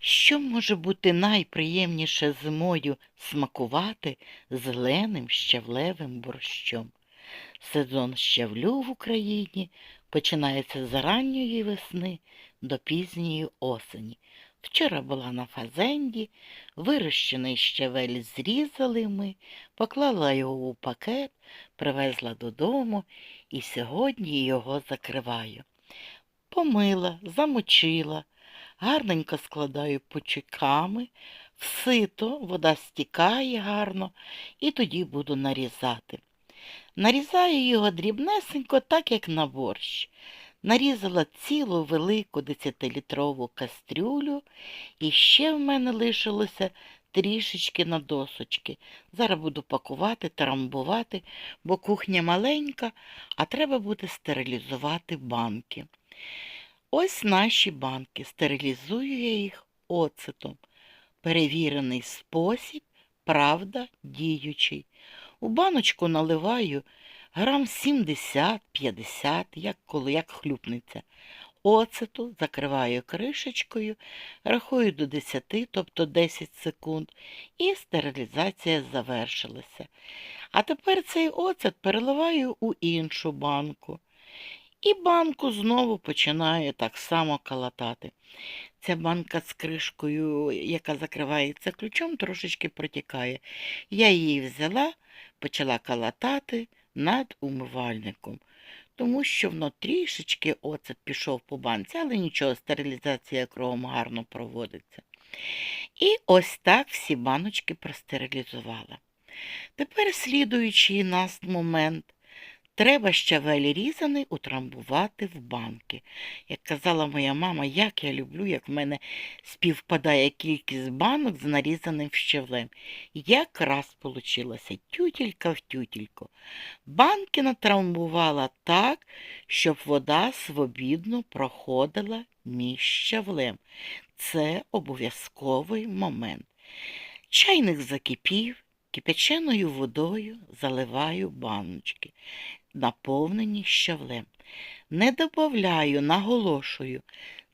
Що може бути найприємніше зимою смакувати зеленим щавлевим борщом? Сезон щавлю в Україні починається з ранньої весни до пізньої осені. Вчора була на фазенді, вирощений щавель зрізали ми, поклала його у пакет, привезла додому і сьогодні його закриваю. Помила, замочила, гарненько складаю пучиками, в сито, вода стікає гарно, і тоді буду нарізати. Нарізаю його дрібнесенько, так як на борщ. Нарізала цілу велику десятилітрову кастрюлю, і ще в мене лишилося трішечки на досочки. Зараз буду пакувати, трамбувати, бо кухня маленька, а треба буде стерилізувати банки. Ось наші банки. Стерилізую я їх оцетом. Перевірений спосіб, правда, діючий. У баночку наливаю грам 70-50, як коли, як хлюпниця. Оцету закриваю кришечкою, рахую до 10, тобто 10 секунд, і стерилізація завершилася. А тепер цей оцет переливаю у іншу банку. І банку знову починаю так само калатати. Ця банка з кришкою, яка закривається ключом, трошечки протікає. Я її взяла, почала калатати над умивальником, тому що воно трішечки оцет пішов по банці, але нічого, стерилізація кровом гарно проводиться. І ось так всі баночки простерилізувала. Тепер, слідуючий нас момент, Треба щавель різаний утрамбувати в банки. Як казала моя мама, як я люблю, як в мене співпадає кількість банок з нарізаним щавлем. Якраз получилося тютілька в тютільку. Банки натрамбувала так, щоб вода свобідно проходила між щавлем. Це обов'язковий момент. Чайник закипів, кипяченою водою заливаю баночки наповнені щавлем. Не добавляю, наголошую,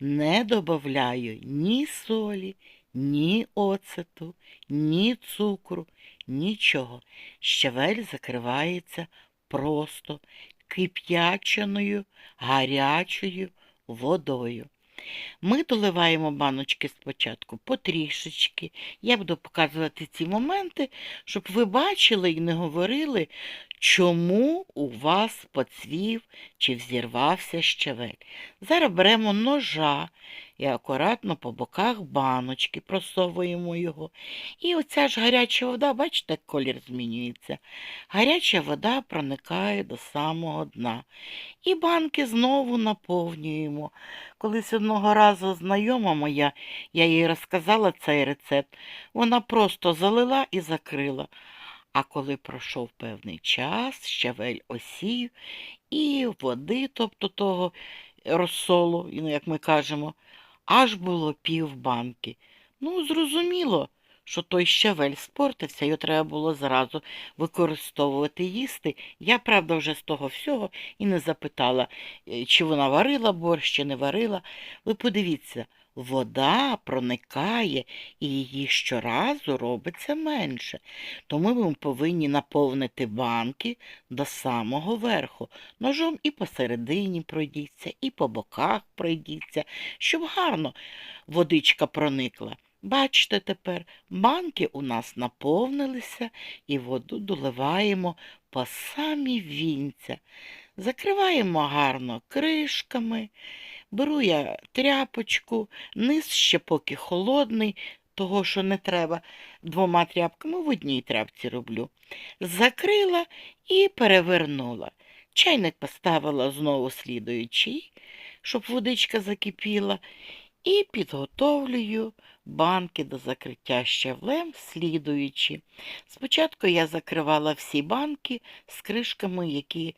не добавляю ні солі, ні оцету, ні цукру, нічого. Щавель закривається просто кип'яченою, гарячою водою. Ми доливаємо баночки спочатку потрішечки. Я буду показувати ці моменти, щоб ви бачили і не говорили, чому у вас поцвів чи взірвався щавель. Зараз беремо ножа і акуратно по боках баночки просовуємо його. І оця ж гаряча вода, бачите, як колір змінюється. Гаряча вода проникає до самого дна. І банки знову наповнюємо. Колись одного разу знайома моя, я їй розказала цей рецепт, вона просто залила і закрила. А коли пройшов певний час, щавель осів і води, тобто того розсолу, ну, як ми кажемо, аж було пів банки. Ну, зрозуміло, що той щавель спортився, його треба було зразу використовувати їсти. Я, правда, вже з того всього і не запитала, е, чи вона варила борщ, чи не варила. Ви подивіться, вода проникає і її щоразу робиться менше. Тому ми повинні наповнити банки до самого верху. Ножом і посередині пройдіться, і по боках пройдіться, щоб гарно водичка проникла. Бачите тепер, банки у нас наповнилися і воду доливаємо по самі вінця. Закриваємо гарно кришками. Беру я тряпочку, низ ще поки холодний, того, що не треба двома тряпками в одній тряпці роблю. Закрила і перевернула. Чайник поставила знову слідуючий, щоб водичка закипіла, і підготовлюю банки до закриття щавлем, слідуючи. Спочатку я закривала всі банки з кришками, які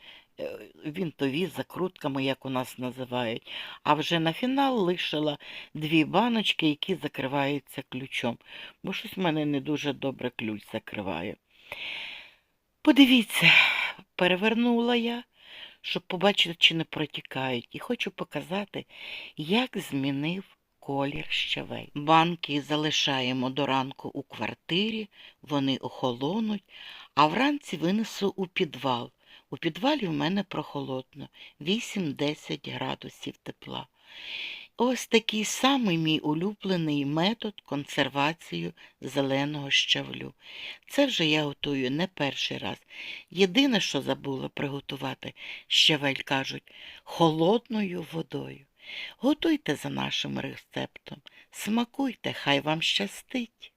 вінтові закрутками, як у нас називають. А вже на фінал лишила дві баночки, які закриваються ключом, бо щось в мене не дуже добре ключ закриває. Подивіться, перевернула я, щоб побачити, чи не протікають. І хочу показати, як змінив колір щавель. Банки залишаємо до ранку у квартирі, вони охолонуть, а вранці винесу у підвал. У підвалі в мене прохолодно, 8-10 градусів тепла. Ось такий самий мій улюблений метод консервації зеленого щавлю. Це вже я готую не перший раз. Єдине, що забула приготувати, щавель кажуть, холодною водою. Готуйте за нашим рецептом, смакуйте, хай вам щастить.